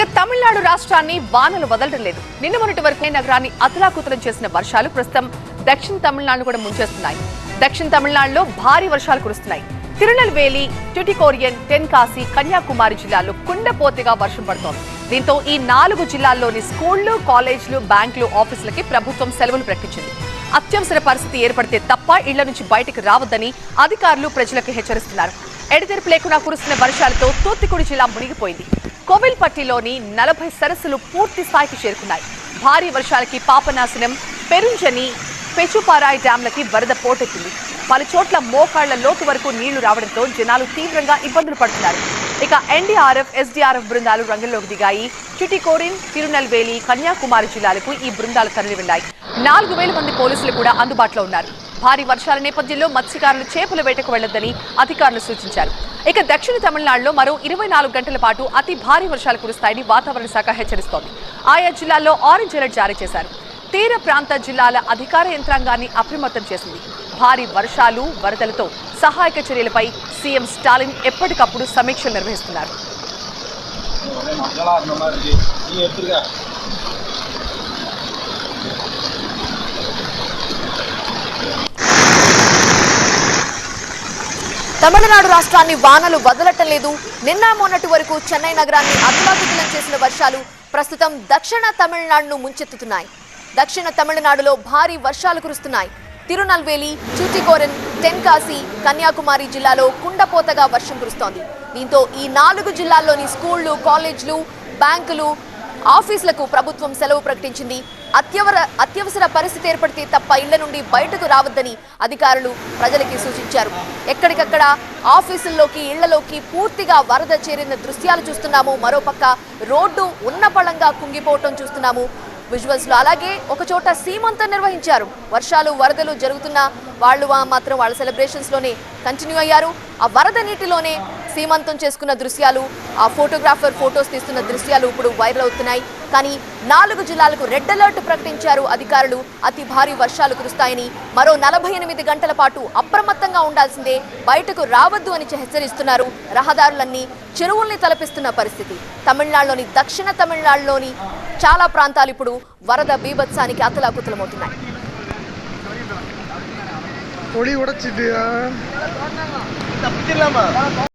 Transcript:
ఇక తమిళనాడు రాష్ట్రాన్ని వానలు వదలడం లేదు. నిన్న మొన్నటి వరకే నగరాన్ని అతలాకుతలం చేసిన వర్షాలు ప్రస్తుతం దక్షిణ తమిళనాడు కూడా ముంచేస్తున్నాయి. దక్షిణ తమిళనాడులో భారీ వర్షాలు కురుస్తున్నాయి. తిరునల్వేలి ట్యుటికోరియన్ టెన్కాసి కన్యాకుమారి జిల్లాల్లో కుండపోతగా వర్షం పడుతోంది. దీంతో ఈ నాలుగు జిల్లాల్లోని స్కూళ్ళు కాలేజీలు బ్యాంకులు ఆఫీసులకి ప్రభుత్వం సెలవులు ప్రకటించింది. అత్యవసర పరిస్థితి ఏర్పడితే తప్ప ఇళ్ళ నుంచి బయటకు రావద్దని అధికారులు ప్రజలకు హెచ్చరిస్తున్నారు. ఎడతెరిపి లేకుండా కురుస్తున్న వర్షాలతో తూత్తుకుడి జిల్లా మునిగిపోయింది. కోవిల్పట్టిలోని నలభై సరస్సులు పూర్తి స్థాయికి చేరుకున్నాయి. భారీ వర్షాలకి పాపనాశనం పెరుంజని పెచుపారాయి డ్యాంలకి వరద పోటెత్తింది. పలు చోట్ల మోకాళ్ళ లోతు వరకు నీళ్ళు రావడంతో జనాలు తీవ్రంగా ఇబ్బందులు పడుతున్నారు. ఇక ఎన్డీఆర్ఎఫ్ ఎస్డీఆర్ఎఫ్ బృందాలు రంగంలోకి దిగాయి. చిటికోరిన్ తిరునల్వేలి కన్యాకుమారి జిల్లాలకు ఈ బృందాలు తరలి వెళ్ళాయి నాలుగు వేల మంది పోలీసులు కూడా అందుబాటులో ఉన్నారు. భారీ వర్షాల నేపథ్యంలో మత్స్యకారులు చేపల వేటకు వెళ్ళొద్దని అధికారులు సూచించారు. ఇక దక్షిణ తమిళనాడులో మరో ఇరవై నాలుగు గంటల పాటు అతి భారీ వర్షాలు కురుస్తాయని వాతావరణ శాఖ హెచ్చరిస్తోంది. ఆయా జిల్లాల్లో ఆరెంజ్ అలర్ట్ జారీ చేశారు. తీర ప్రాంత జిల్లాల అధికార యంత్రాంగాన్ని అప్రమత్తం చేసింది. భారీ వర్షాలు వరదలతో సహాయక చర్యలపై సీఎం స్టాలిన్ ఎప్పటికప్పుడు సమీక్షలు నిర్వహిస్తున్నారు. తమిళనాడు రాష్ట్రాన్ని వానలు వదలటం లేదు. నిన్న మొన్నటి వరకు చెన్నై నగరాన్ని అతలాకుతలం చేసిన వర్షాలు ప్రస్తుతం దక్షిణ తమిళనాడును ముంచెత్తుతున్నాయి. దక్షిణ తమిళనాడులో భారీ వర్షాలు కురుస్తున్నాయి. తిరునల్వేలి చూటికోరన్ తెన్కాసి కన్యాకుమారి జిల్లాలో కుండపోతగా వర్షం కురుస్తోంది. దీంతో ఈ నాలుగు జిల్లాల్లోని స్కూళ్ళు కాలేజ్లు బ్యాంకులు ఆఫీసులకు ప్రభుత్వం సెలవు ప్రకటించింది. అత్యవర అత్యవసర పరిస్థితి ఏర్పడితే తప్ప ఇళ్ళ నుండి బయటకు రావద్దని అధికారులు ప్రజలకి సూచించారు. ఎక్కడికక్కడ ఆఫీసుల్లోకి ఇళ్ళలోకి పూర్తిగా వరద చేరిన దృశ్యాలు చూస్తున్నాము. మరోపక్క రోడ్డు ఉన్నపళంగా కుంగిపోవటం చూస్తున్నాము. విజువల్స్లో అలాగే ఒకచోట సీమంతా సీమంతం నిర్వహించారు. వర్షాలు వరదలు జరుగుతున్న వాళ్ళు మాత్రం వాళ్ళ సెలబ్రేషన్స్లోనే కంటిన్యూ అయ్యారు. ఆ వరద నీటిలోనే సీమంతం చేసుకున్న దృశ్యాలు ఆ ఫోటోగ్రాఫర్ ఫోటోస్ తీస్తున్న దృశ్యాలు ఇప్పుడు వైరల్ అవుతున్నాయి. కానీ నాలుగు జిల్లాలకు రెడ్ అలర్ట్ ప్రకటించారు అధికారులు. అతి భారీ వర్షాలు కురుస్తాయని మరో నలభై ఎనిమిది గంటల పాటు అప్రమత్తంగా ఉండాల్సిందే బయటకు రావద్దు అని హెచ్చరిస్తున్నారు రహదారులన్నీ చెరువుల్ని తలపిస్తున్న పరిస్థితి. తమిళనాడులోని దక్షిణ తమిళనాడులోని చాలా ప్రాంతాలు ఇప్పుడు వరద బీభత్సానికి అతలాకుతలమవుతున్నాయి. பொடி உடைச்சிட்டியா?